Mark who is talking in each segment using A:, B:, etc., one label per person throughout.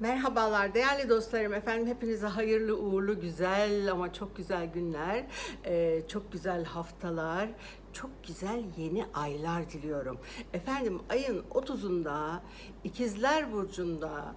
A: Merhabalar değerli dostlarım efendim hepinize hayırlı uğurlu güzel ama çok güzel günler eee, çok güzel haftalar çok güzel yeni aylar diliyorum. Efendim ayın 30'unda İkizler Burcu'nda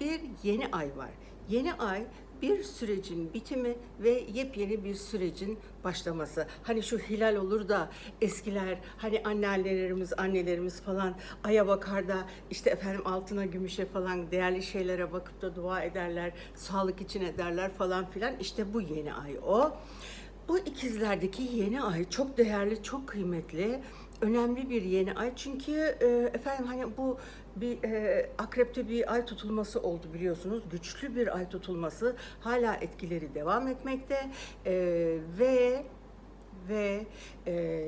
A: bir yeni ay var. Yeni ay bir sürecin bitimi ve yepyeni bir sürecin başlaması. Hani şu hilal olur da eskiler hani anneannelerimiz, annelerimiz falan aya bakar da işte efendim altına, gümüşe falan değerli şeylere bakıp da dua ederler, sağlık için ederler falan filan. İşte bu yeni ay o. Bu ikizlerdeki yeni ay çok değerli, çok kıymetli, önemli bir yeni ay. Çünkü e, efendim hani bu bir e, akrepte bir ay tutulması oldu biliyorsunuz. Güçlü bir ay tutulması. Hala etkileri devam etmekte E, ve ve e,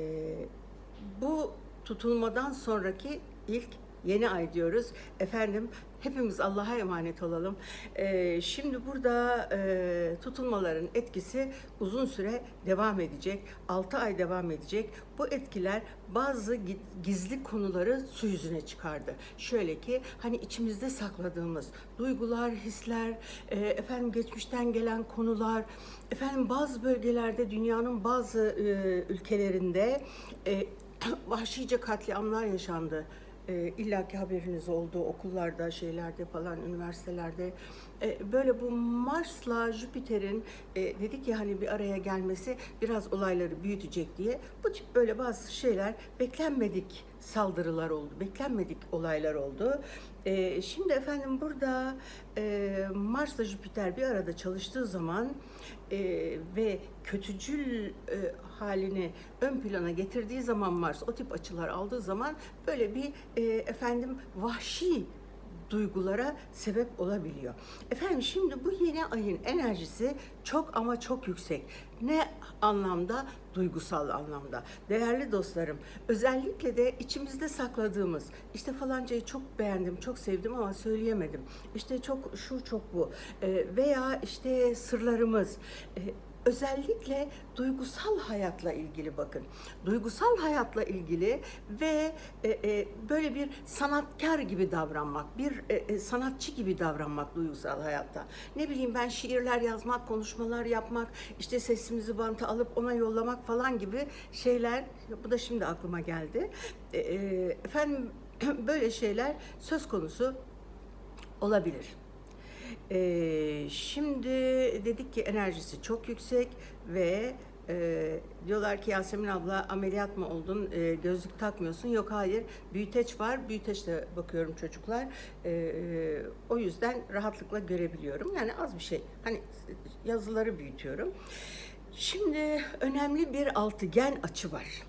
A: bu tutulmadan sonraki ilk yeni ay diyoruz. Efendim hepimiz Allah'a emanet olalım. Ee, şimdi burada e, tutulmaların etkisi uzun süre devam edecek. 6 ay devam edecek. Bu etkiler bazı gi- gizli konuları su yüzüne çıkardı. Şöyle ki hani içimizde sakladığımız duygular, hisler, e, efendim geçmişten gelen konular, efendim bazı bölgelerde dünyanın bazı e, ülkelerinde e, vahşice katliamlar yaşandı. E, illaki haberiniz oldu okullarda, şeylerde falan, üniversitelerde. E, böyle bu Mars'la Jüpiter'in e, dedik ya hani bir araya gelmesi biraz olayları büyütecek diye. Bu tip böyle bazı şeyler beklenmedik saldırılar oldu, beklenmedik olaylar oldu. E, şimdi efendim burada e, Mars'la Jüpiter bir arada çalıştığı zaman e, ve kötücül e, halini ön plana getirdiği zaman Mars o tip açılar aldığı zaman böyle bir e, efendim vahşi duygulara sebep olabiliyor. Efendim şimdi bu yeni ayın enerjisi çok ama çok yüksek. Ne anlamda? Duygusal anlamda. Değerli dostlarım, özellikle de içimizde sakladığımız, işte falancayı çok beğendim, çok sevdim ama söyleyemedim. İşte çok şu çok bu. Ee, veya işte sırlarımız, e, özellikle duygusal hayatla ilgili bakın. Duygusal hayatla ilgili ve e, e, böyle bir sanatkar gibi davranmak, bir e, e, sanatçı gibi davranmak duygusal hayatta. Ne bileyim ben şiirler yazmak, konuşmalar yapmak, işte sesimizi banta alıp ona yollamak falan gibi şeyler. Bu da şimdi aklıma geldi. E, e, efendim böyle şeyler söz konusu olabilir. Ee, şimdi dedik ki enerjisi çok yüksek ve e, diyorlar ki Yasemin abla ameliyat mı oldun? E, gözlük takmıyorsun. Yok hayır. Büyüteç var. Büyüteçle bakıyorum çocuklar. E, e, o yüzden rahatlıkla görebiliyorum. Yani az bir şey. Hani yazıları büyütüyorum. Şimdi önemli bir altıgen açı var.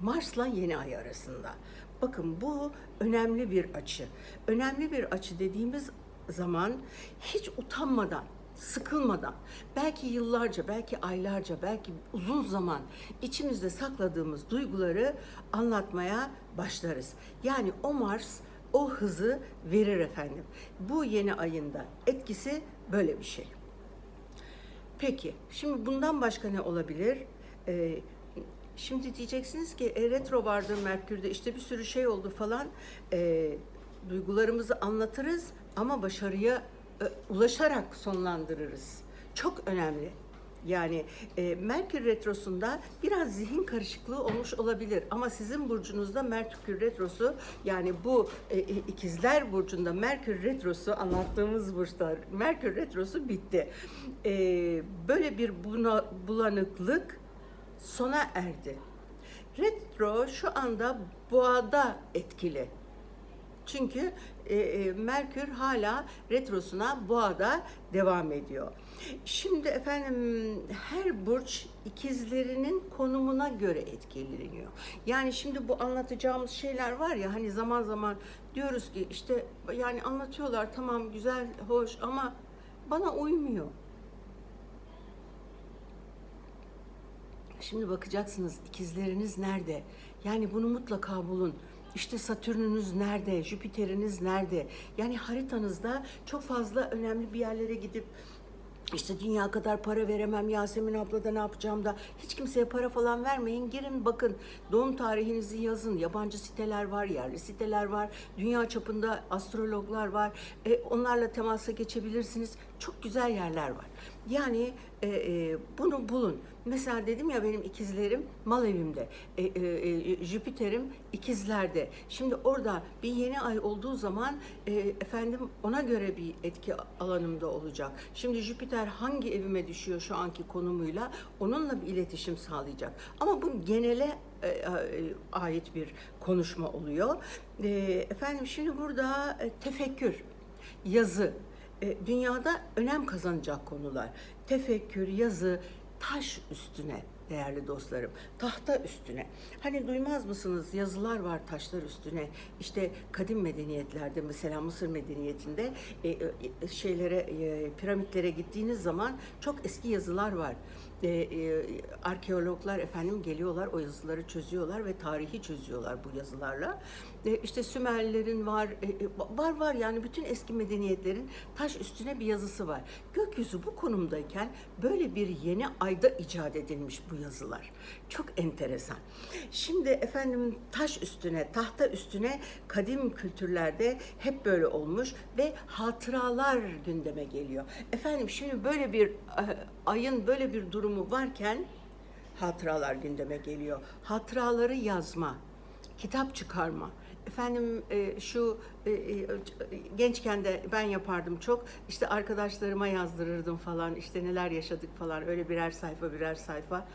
A: Mars'la yeni ay arasında. Bakın bu önemli bir açı. Önemli bir açı dediğimiz zaman hiç utanmadan, sıkılmadan, belki yıllarca, belki aylarca, belki uzun zaman içimizde sakladığımız duyguları anlatmaya başlarız. Yani o Mars o hızı verir efendim. Bu yeni ayında etkisi böyle bir şey. Peki, şimdi bundan başka ne olabilir? Ee, şimdi diyeceksiniz ki e, retro vardı Merkür'de işte bir sürü şey oldu falan. Ee, duygularımızı anlatırız ama başarıya e, ulaşarak sonlandırırız. Çok önemli. Yani e, Merkür Retrosu'nda biraz zihin karışıklığı olmuş olabilir ama sizin burcunuzda Merkür Retrosu yani bu e, e, ikizler burcunda Merkür Retrosu anlattığımız burçlar Merkür Retrosu bitti. E, böyle bir buna, bulanıklık sona erdi. Retro şu anda boğada etkili. Çünkü e, e, Merkür hala retrosuna boğada devam ediyor. Şimdi efendim her burç ikizlerinin konumuna göre etkileniyor. Yani şimdi bu anlatacağımız şeyler var ya hani zaman zaman diyoruz ki işte yani anlatıyorlar tamam güzel hoş ama bana uymuyor. Şimdi bakacaksınız ikizleriniz nerede? Yani bunu mutlaka bulun. İşte Satürn'ünüz nerede? Jüpiter'iniz nerede? Yani haritanızda çok fazla önemli bir yerlere gidip İşte dünya kadar para veremem Yasemin abla da ne yapacağım da hiç kimseye para falan vermeyin. Girin bakın doğum tarihinizi yazın. Yabancı siteler var, yerli siteler var. Dünya çapında astrologlar var. E, onlarla temasa geçebilirsiniz. Çok güzel yerler var. Yani e, e, bunu bulun. Mesela dedim ya benim ikizlerim mal evimde. E, e, e, Jüpiter'im ikizlerde. Şimdi orada bir yeni ay olduğu zaman e, efendim ona göre bir etki alanımda olacak. Şimdi Jüpiter hangi evime düşüyor şu anki konumuyla onunla bir iletişim sağlayacak. Ama bu genele e, e, ait bir konuşma oluyor. E, efendim şimdi burada tefekkür, yazı, dünyada önem kazanacak konular. Tefekkür, yazı, taş üstüne değerli dostlarım. Tahta üstüne. Hani duymaz mısınız yazılar var taşlar üstüne. İşte kadim medeniyetlerde mesela Mısır medeniyetinde e, e, şeylere e, piramitlere gittiğiniz zaman çok eski yazılar var. E, e, arkeologlar efendim geliyorlar o yazıları çözüyorlar ve tarihi çözüyorlar bu yazılarla. E, işte Sümerlilerin var e, e, var var yani bütün eski medeniyetlerin taş üstüne bir yazısı var. Gökyüzü bu konumdayken böyle bir yeni ayda icat edilmiş bu yazılar. Çok enteresan. Şimdi efendim taş üstüne, tahta üstüne kadim kültürlerde hep böyle olmuş ve hatıralar gündeme geliyor. Efendim şimdi böyle bir ayın böyle bir durumu varken hatıralar gündeme geliyor. Hatıraları yazma, kitap çıkarma. Efendim e, şu e, e, gençken de ben yapardım çok. İşte arkadaşlarıma yazdırırdım falan. İşte neler yaşadık falan. Öyle birer sayfa birer sayfa.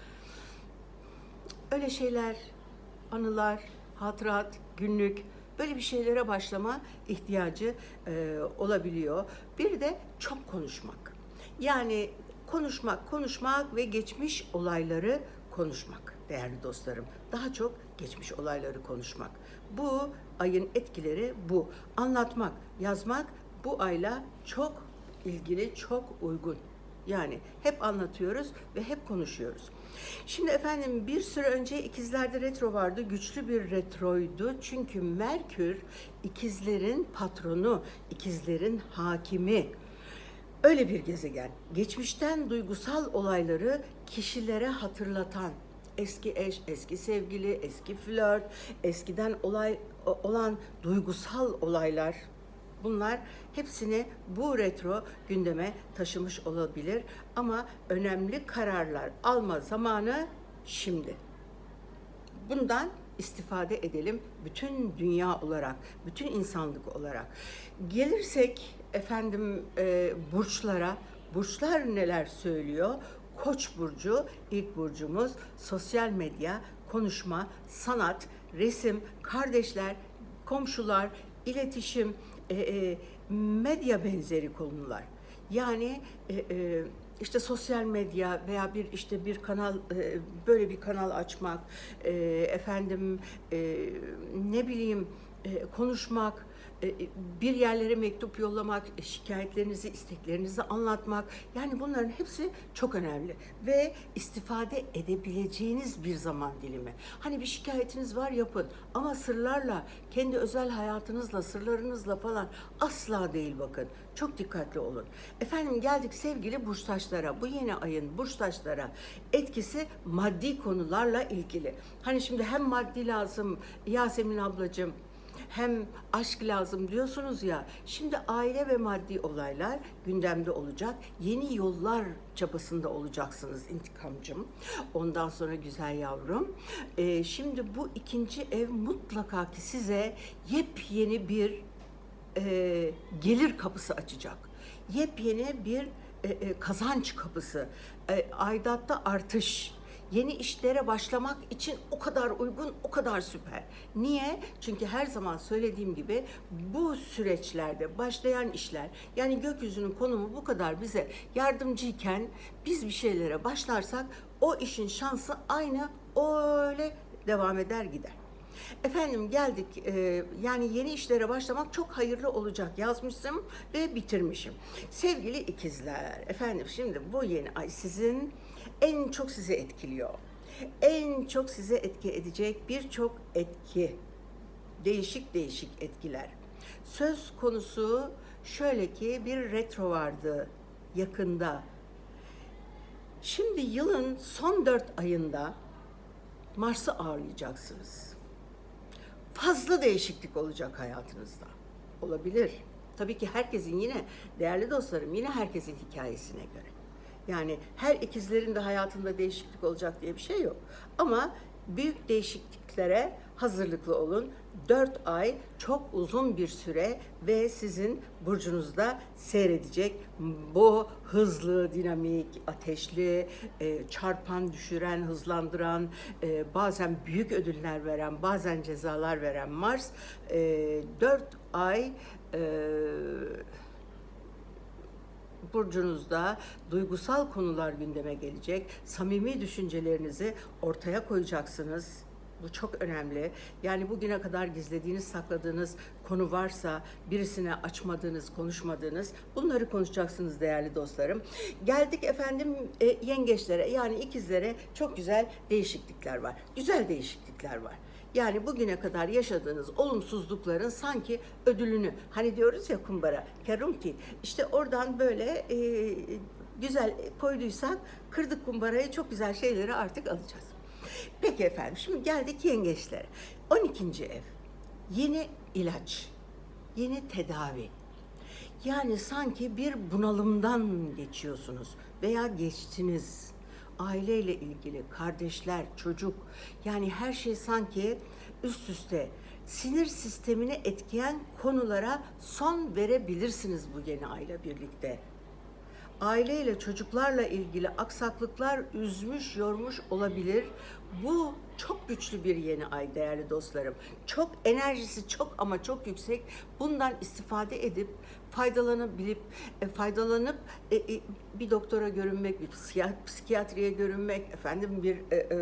A: Öyle şeyler, anılar, hatırat, günlük böyle bir şeylere başlama ihtiyacı e, olabiliyor. Bir de çok konuşmak. Yani konuşmak, konuşmak ve geçmiş olayları konuşmak değerli dostlarım. Daha çok geçmiş olayları konuşmak. Bu ayın etkileri bu. Anlatmak, yazmak bu ayla çok ilgili, çok uygun. Yani hep anlatıyoruz ve hep konuşuyoruz. Şimdi efendim bir süre önce ikizlerde retro vardı. Güçlü bir retroydu. Çünkü Merkür ikizlerin patronu, ikizlerin hakimi. Öyle bir gezegen. Geçmişten duygusal olayları kişilere hatırlatan, eski eş, eski sevgili, eski flört, eskiden olay olan duygusal olaylar bunlar hepsini bu retro gündeme taşımış olabilir ama önemli kararlar alma zamanı şimdi. Bundan istifade edelim bütün dünya olarak, bütün insanlık olarak. Gelirsek efendim e, burçlara, burçlar neler söylüyor? Koç burcu ilk burcumuz sosyal medya, konuşma, sanat, resim, kardeşler, komşular, iletişim, e, e, medya benzeri konular. Yani e, e, işte sosyal medya veya bir işte bir kanal e, böyle bir kanal açmak, e, efendim e, ne bileyim e, konuşmak, bir yerlere mektup yollamak, e, şikayetlerinizi, isteklerinizi anlatmak. Yani bunların hepsi çok önemli ve istifade edebileceğiniz bir zaman dilimi. Hani bir şikayetiniz var yapın ama sırlarla, kendi özel hayatınızla, sırlarınızla falan asla değil bakın. Çok dikkatli olun. Efendim geldik sevgili burçtaşlara. Bu yeni ayın burçtaşlara etkisi maddi konularla ilgili. Hani şimdi hem maddi lazım Yasemin ablacığım hem aşk lazım diyorsunuz ya. Şimdi aile ve maddi olaylar gündemde olacak. Yeni yollar çabasında olacaksınız intikamcım. Ondan sonra güzel yavrum. Ee, şimdi bu ikinci ev mutlaka ki size yepyeni bir e, gelir kapısı açacak. Yepyeni bir e, e, kazanç kapısı. E, aidatta artış yeni işlere başlamak için o kadar uygun, o kadar süper. Niye? Çünkü her zaman söylediğim gibi bu süreçlerde başlayan işler, yani gökyüzünün konumu bu kadar bize yardımcıyken biz bir şeylere başlarsak o işin şansı aynı öyle devam eder gider. Efendim geldik e, yani yeni işlere başlamak çok hayırlı olacak yazmışım ve bitirmişim. Sevgili ikizler efendim şimdi bu yeni ay sizin en çok sizi etkiliyor. En çok size etki edecek birçok etki. Değişik değişik etkiler. Söz konusu şöyle ki bir retro vardı yakında Şimdi yılın son dört ayında Mars'ı ağırlayacaksınız. Fazla değişiklik olacak hayatınızda. Olabilir. Tabii ki herkesin yine, değerli dostlarım, yine herkesin hikayesine göre. Yani her ikizlerin de hayatında değişiklik olacak diye bir şey yok. Ama büyük değişikliklere hazırlıklı olun. 4 ay çok uzun bir süre ve sizin burcunuzda seyredecek bu hızlı, dinamik, ateşli, e, çarpan, düşüren, hızlandıran, e, bazen büyük ödüller veren, bazen cezalar veren Mars e, 4 ay burcunuzda duygusal konular gündeme gelecek. Samimi düşüncelerinizi ortaya koyacaksınız. Bu çok önemli. Yani bugüne kadar gizlediğiniz, sakladığınız konu varsa, birisine açmadığınız, konuşmadığınız bunları konuşacaksınız değerli dostlarım. Geldik efendim e, yengeçlere yani ikizlere çok güzel değişiklikler var. Güzel değişiklikler var. Yani bugüne kadar yaşadığınız olumsuzlukların sanki ödülünü hani diyoruz ya kumbara kerumti işte oradan böyle e, güzel koyduysak kırdık kumbarayı çok güzel şeyleri artık alacağız. Peki efendim şimdi geldik yengeçlere. 12. ev yeni ilaç, yeni tedavi. Yani sanki bir bunalımdan geçiyorsunuz veya geçtiniz aileyle ilgili, kardeşler, çocuk yani her şey sanki üst üste sinir sistemini etkileyen konulara son verebilirsiniz bu yeni ayla birlikte. Aileyle çocuklarla ilgili aksaklıklar üzmüş, yormuş olabilir. Bu çok güçlü bir yeni ay değerli dostlarım. Çok enerjisi çok ama çok yüksek. Bundan istifade edip faydalanabilip e, faydalanıp e, e, bir doktora görünmek, bir psikiya- psikiyatriye görünmek, efendim bir e, e,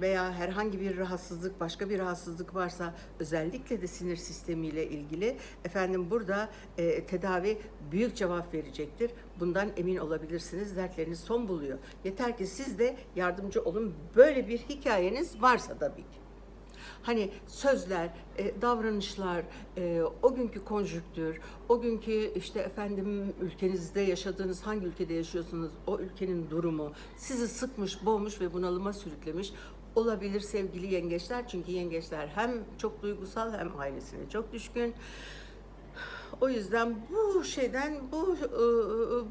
A: veya herhangi bir rahatsızlık, başka bir rahatsızlık varsa özellikle de sinir sistemiyle ilgili efendim burada e, tedavi büyük cevap verecektir. Bundan emin olabilirsiniz. Dertleriniz son buluyor. Yeter ki siz de yardımcı olun. Böyle bir hikayeniz varsa tabii ki. Hani sözler, e, davranışlar, e, o günkü konjüktür, o günkü işte efendim ülkenizde yaşadığınız hangi ülkede yaşıyorsunuz, o ülkenin durumu sizi sıkmış, boğmuş ve bunalıma sürüklemiş olabilir sevgili yengeçler. Çünkü yengeçler hem çok duygusal hem ailesine çok düşkün. O yüzden bu şeyden, bu e,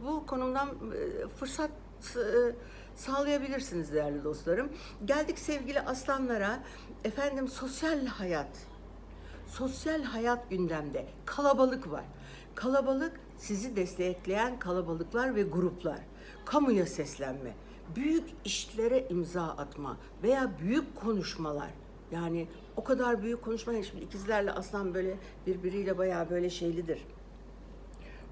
A: bu konumdan e, fırsat e, sağlayabilirsiniz değerli dostlarım. Geldik sevgili aslanlara. Efendim sosyal hayat. Sosyal hayat gündemde. Kalabalık var. Kalabalık sizi destekleyen kalabalıklar ve gruplar. Kamuya seslenme. Büyük işlere imza atma veya büyük konuşmalar. Yani o kadar büyük konuşmayın. Şimdi ikizlerle aslan böyle birbiriyle bayağı böyle şeylidir.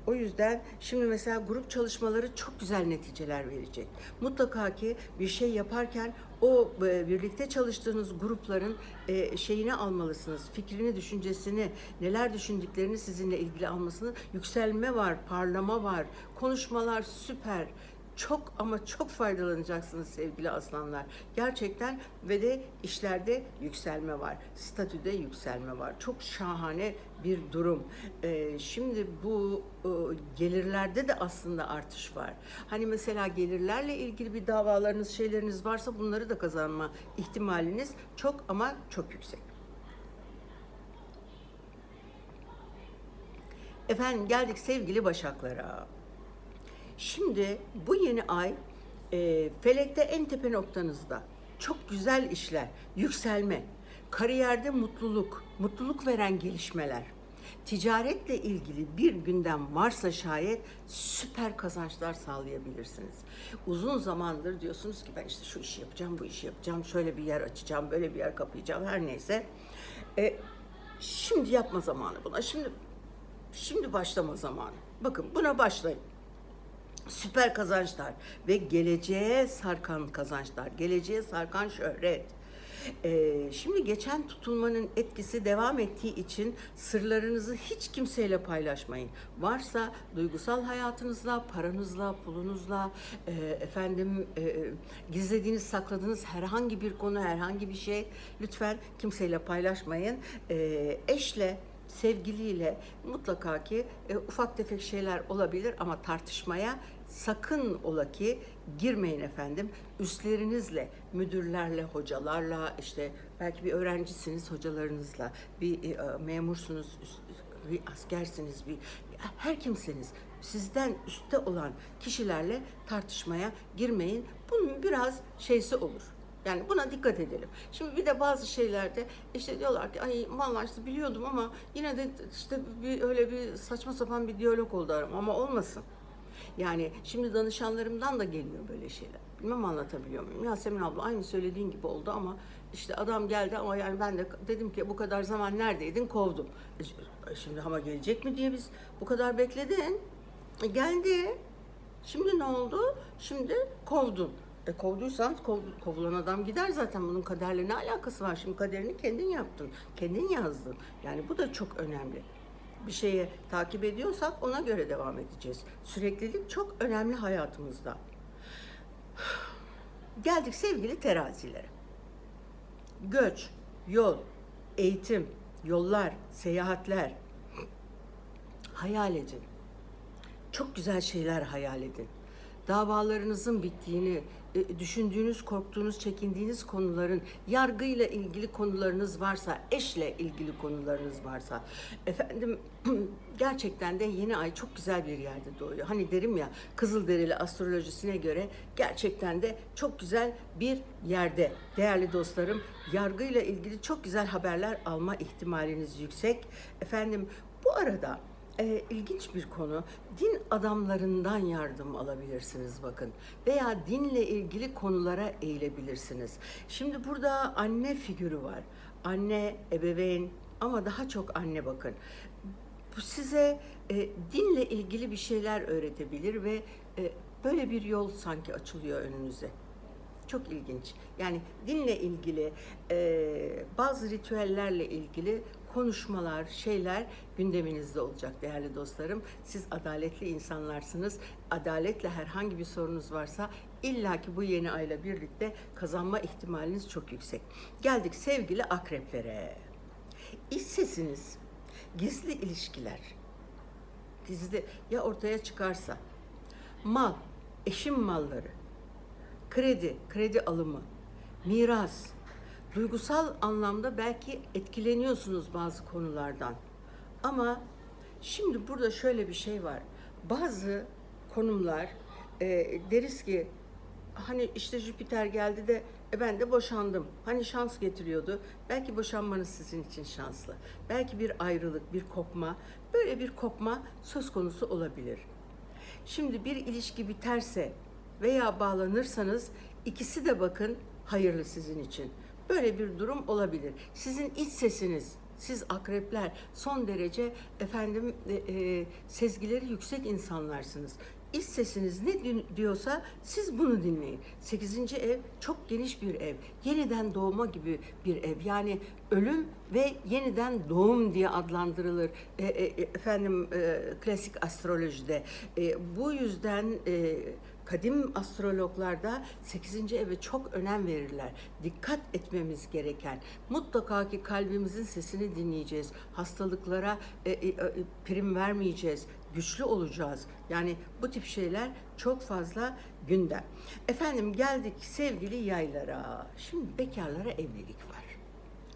A: O yüzden şimdi mesela grup çalışmaları çok güzel neticeler verecek. Mutlaka ki bir şey yaparken o e, birlikte çalıştığınız grupların e, şeyini almalısınız. Fikrini, düşüncesini, neler düşündüklerini sizinle ilgili almasını. Yükselme var, parlama var, konuşmalar süper. Çok ama çok faydalanacaksınız sevgili aslanlar. Gerçekten ve de işlerde yükselme var. Statüde yükselme var. Çok şahane bir durum. Ee, şimdi bu e, gelirlerde de aslında artış var. Hani mesela gelirlerle ilgili bir davalarınız, şeyleriniz varsa bunları da kazanma ihtimaliniz çok ama çok yüksek. Efendim geldik sevgili Başaklara. Şimdi bu yeni ay e, felekte en tepe noktanızda. Çok güzel işler, yükselme, kariyerde mutluluk, mutluluk veren gelişmeler. Ticaretle ilgili bir gündem varsa şayet süper kazançlar sağlayabilirsiniz. Uzun zamandır diyorsunuz ki ben işte şu işi yapacağım, bu işi yapacağım, şöyle bir yer açacağım, böyle bir yer kapayacağım her neyse. E, şimdi yapma zamanı buna. Şimdi şimdi başlama zamanı. Bakın buna başlayın süper kazançlar ve geleceğe sarkan kazançlar, geleceğe sarkan şöhret. Ee, şimdi geçen tutulmanın etkisi devam ettiği için sırlarınızı hiç kimseyle paylaşmayın. Varsa duygusal hayatınızla, paranızla, pulunuzla, e, efendim e, gizlediğiniz, sakladığınız herhangi bir konu, herhangi bir şey lütfen kimseyle paylaşmayın. E, eşle, sevgiliyle mutlaka ki e, ufak tefek şeyler olabilir ama tartışmaya sakın ola ki girmeyin efendim. Üstlerinizle, müdürlerle, hocalarla, işte belki bir öğrencisiniz hocalarınızla, bir e, memursunuz, üst- bir askersiniz, bir her kimseniz sizden üstte olan kişilerle tartışmaya girmeyin. Bunun biraz şeysi olur. Yani buna dikkat edelim. Şimdi bir de bazı şeylerde işte diyorlar ki ay vallahi işte biliyordum ama yine de işte bir öyle bir saçma sapan bir diyalog oldu aram ama olmasın. Yani şimdi danışanlarımdan da geliyor böyle şeyler. Bilmem anlatabiliyor muyum? Yasemin abla aynı söylediğin gibi oldu ama işte adam geldi ama yani ben de dedim ki bu kadar zaman neredeydin kovdum. E, Şimdi ama gelecek mi diye biz bu kadar bekledin. E, geldi. Şimdi ne oldu? Şimdi kovdun. E kovduysan kov, kovulan adam gider zaten bunun kaderle ne alakası var? Şimdi kaderini kendin yaptın, kendin yazdın. Yani bu da çok önemli. Bir şeye takip ediyorsak ona göre devam edeceğiz. Süreklilik çok önemli hayatımızda. Geldik sevgili terazilere. Göç, yol, eğitim, yollar, seyahatler. Hayal edin çok güzel şeyler hayal edin. Davalarınızın bittiğini, e, düşündüğünüz, korktuğunuz, çekindiğiniz konuların, yargıyla ilgili konularınız varsa, eşle ilgili konularınız varsa, efendim gerçekten de yeni ay çok güzel bir yerde doğuyor. Hani derim ya Kızılderili astrolojisine göre gerçekten de çok güzel bir yerde. Değerli dostlarım, yargıyla ilgili çok güzel haberler alma ihtimaliniz yüksek. Efendim bu arada e, ilginç bir konu. Din adamlarından yardım alabilirsiniz bakın. Veya dinle ilgili konulara eğilebilirsiniz. Şimdi burada anne figürü var. Anne, ebeveyn ama daha çok anne bakın. Bu size e, dinle ilgili bir şeyler öğretebilir ve e, böyle bir yol sanki açılıyor önünüze. Çok ilginç. Yani dinle ilgili, e, bazı ritüellerle ilgili konuşmalar, şeyler gündeminizde olacak değerli dostlarım. Siz adaletli insanlarsınız. Adaletle herhangi bir sorunuz varsa illaki bu yeni ayla birlikte kazanma ihtimaliniz çok yüksek. Geldik sevgili akreplere. İç sesiniz, gizli ilişkiler, gizli ya ortaya çıkarsa, mal, eşim malları, kredi, kredi alımı, miras, duygusal anlamda belki etkileniyorsunuz bazı konulardan. Ama şimdi burada şöyle bir şey var. Bazı konumlar e, deriz ki hani işte Jüpiter geldi de e ben de boşandım. Hani şans getiriyordu. Belki boşanmanız sizin için şanslı. Belki bir ayrılık, bir kopma, böyle bir kopma söz konusu olabilir. Şimdi bir ilişki biterse veya bağlanırsanız ikisi de bakın hayırlı sizin için. Böyle bir durum olabilir. Sizin iç sesiniz, siz akrepler son derece efendim e, e, sezgileri yüksek insanlarsınız. İç sesiniz ne di- diyorsa siz bunu dinleyin. Sekizinci ev çok geniş bir ev. Yeniden doğma gibi bir ev. Yani ölüm ve yeniden doğum diye adlandırılır. E, e, e, efendim e, klasik astrolojide. E, bu yüzden e, kadim astrologlarda 8. eve çok önem verirler. Dikkat etmemiz gereken, mutlaka ki kalbimizin sesini dinleyeceğiz. Hastalıklara e, e, e, prim vermeyeceğiz. Güçlü olacağız. Yani bu tip şeyler çok fazla gündem. Efendim geldik sevgili yaylara. Şimdi bekarlara evlilik var.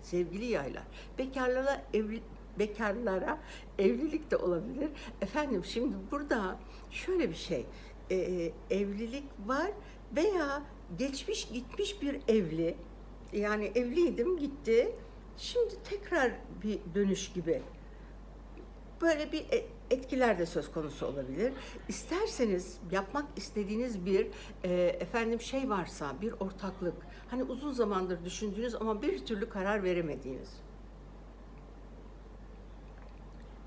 A: Sevgili yaylar, bekarlara evli, bekarlara evlilik de olabilir. Efendim şimdi burada şöyle bir şey, e, evlilik var veya geçmiş gitmiş bir evli, yani evliydim gitti, şimdi tekrar bir dönüş gibi böyle bir e- etkiler de söz konusu olabilir. İsterseniz yapmak istediğiniz bir e, efendim şey varsa bir ortaklık, hani uzun zamandır düşündüğünüz ama bir türlü karar veremediğiniz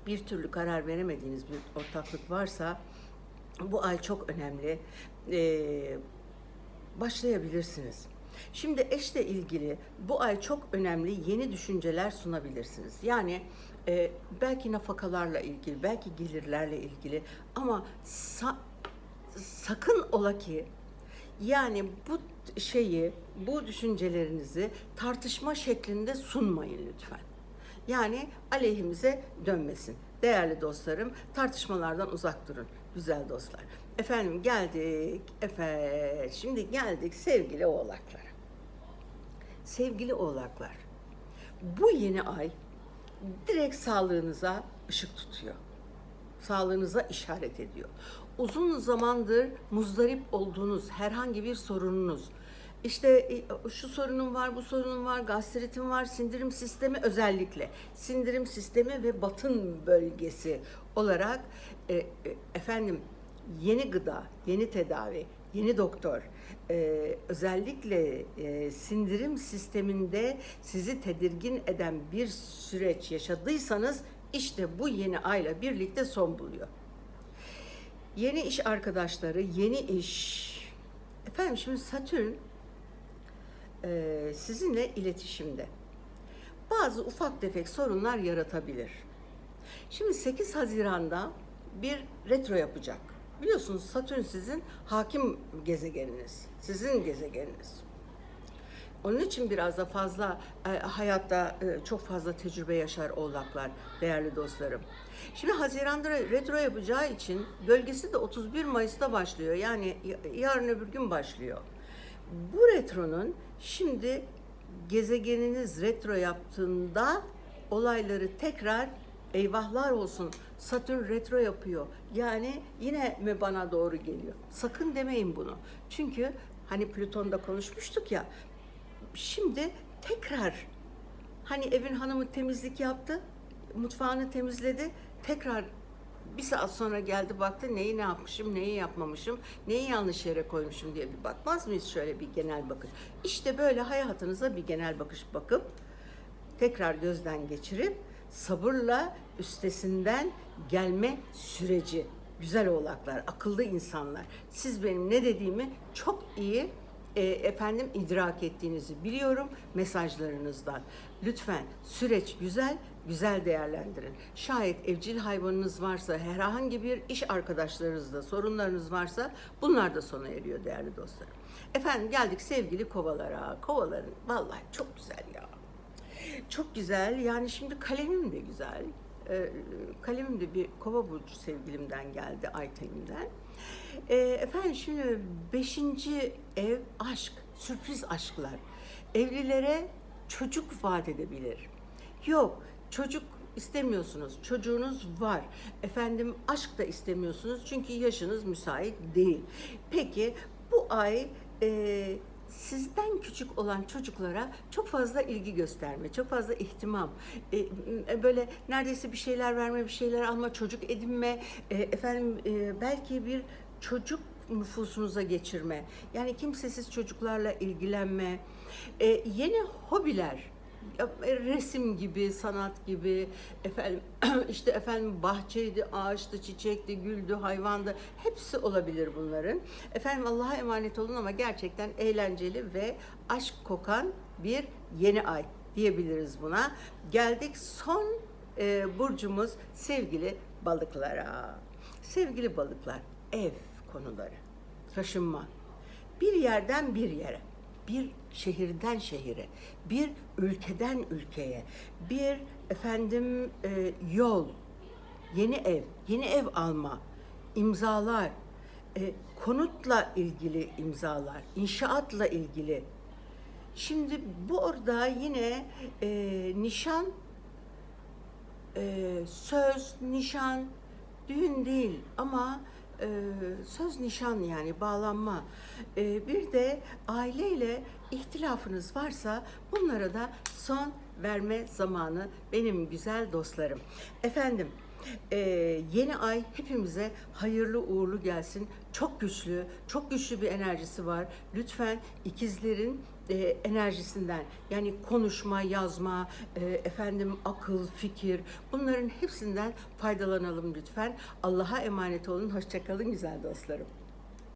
A: bir türlü karar veremediğiniz bir ortaklık varsa bu ay çok önemli. Ee, başlayabilirsiniz. Şimdi eşle ilgili bu ay çok önemli yeni düşünceler sunabilirsiniz. Yani e, belki nafakalarla ilgili, belki gelirlerle ilgili ama sa- sakın ola ki yani bu şeyi, bu düşüncelerinizi tartışma şeklinde sunmayın lütfen. Yani aleyhimize dönmesin. Değerli dostlarım, tartışmalardan uzak durun. Güzel dostlar. Efendim geldik. Efe, şimdi geldik sevgili oğlaklara. Sevgili oğlaklar, bu yeni ay direkt sağlığınıza ışık tutuyor. Sağlığınıza işaret ediyor. Uzun zamandır muzdarip olduğunuz herhangi bir sorununuz, işte e, şu sorunum var, bu sorunum var, gastritim var, sindirim sistemi özellikle, sindirim sistemi ve batın bölgesi olarak e, e, efendim yeni gıda, yeni tedavi, yeni doktor, e, özellikle e, sindirim sisteminde sizi tedirgin eden bir süreç yaşadıysanız işte bu yeni ayla birlikte son buluyor. Yeni iş arkadaşları, yeni iş. Efendim şimdi Satürn e, sizinle iletişimde. Bazı ufak tefek sorunlar yaratabilir. Şimdi 8 Haziran'da bir retro yapacak. Biliyorsunuz Satürn sizin hakim gezegeniniz. Sizin gezegeniniz. Onun için biraz da fazla e, hayatta e, çok fazla tecrübe yaşar oğlaklar değerli dostlarım. Şimdi Haziran'da retro yapacağı için gölgesi de 31 Mayıs'ta başlıyor. Yani yarın öbür gün başlıyor. Bu retronun şimdi gezegeniniz retro yaptığında olayları tekrar eyvahlar olsun Satürn retro yapıyor. Yani yine mi bana doğru geliyor? Sakın demeyin bunu. Çünkü hani Plüton'da konuşmuştuk ya şimdi tekrar hani evin hanımı temizlik yaptı, mutfağını temizledi, tekrar bir saat sonra geldi baktı neyi ne yapmışım, neyi yapmamışım, neyi yanlış yere koymuşum diye bir bakmaz mıyız şöyle bir genel bakış. İşte böyle hayatınıza bir genel bakış bakıp tekrar gözden geçirip sabırla üstesinden gelme süreci. Güzel oğlaklar, akıllı insanlar. Siz benim ne dediğimi çok iyi e, efendim idrak ettiğinizi biliyorum mesajlarınızdan. Lütfen süreç güzel, güzel değerlendirin. Şayet evcil hayvanınız varsa, herhangi bir iş arkadaşlarınızda sorunlarınız varsa bunlar da sona eriyor değerli dostlarım. Efendim geldik sevgili kovalara. Kovaların vallahi çok güzel ya. Çok güzel. Yani şimdi kalemim de güzel. Ee, kalemim de bir kova burcu sevgilimden geldi, Ayten'imden. Ee, efendim şimdi beşinci ev aşk, sürpriz aşklar. Evlilere çocuk vaat edebilir. Yok, çocuk istemiyorsunuz, çocuğunuz var. Efendim aşk da istemiyorsunuz çünkü yaşınız müsait değil. Peki bu ay e, sizden küçük olan çocuklara çok fazla ilgi gösterme, çok fazla ihtimam, e, e, böyle neredeyse bir şeyler verme, bir şeyler alma, çocuk edinme, e, efendim e, belki bir çocuk nüfusunuza geçirme, yani kimsesiz çocuklarla ilgilenme, e, yeni hobiler, resim gibi, sanat gibi, efendim işte efendim bahçeydi, ağaçtı, çiçekti, güldü, hayvandı. Hepsi olabilir bunların. Efendim Allah'a emanet olun ama gerçekten eğlenceli ve aşk kokan bir yeni ay diyebiliriz buna. Geldik son e, burcumuz sevgili balıklara. Sevgili balıklar, ev konuları, taşınma, bir yerden bir yere, bir şehirden şehire, bir ülkeden ülkeye, bir efendim e, yol, yeni ev, yeni ev alma, imzalar, e, konutla ilgili imzalar, inşaatla ilgili. Şimdi bu orada yine e, nişan, e, söz, nişan, düğün değil ama e, söz nişan yani bağlanma. E, bir de aileyle ihtilafınız varsa bunlara da son verme zamanı benim güzel dostlarım. Efendim e, yeni ay hepimize hayırlı uğurlu gelsin. Çok güçlü, çok güçlü bir enerjisi var. Lütfen ikizlerin e, enerjisinden yani konuşma, yazma, e, efendim akıl, fikir bunların hepsinden faydalanalım lütfen. Allah'a emanet olun. Hoşçakalın güzel dostlarım.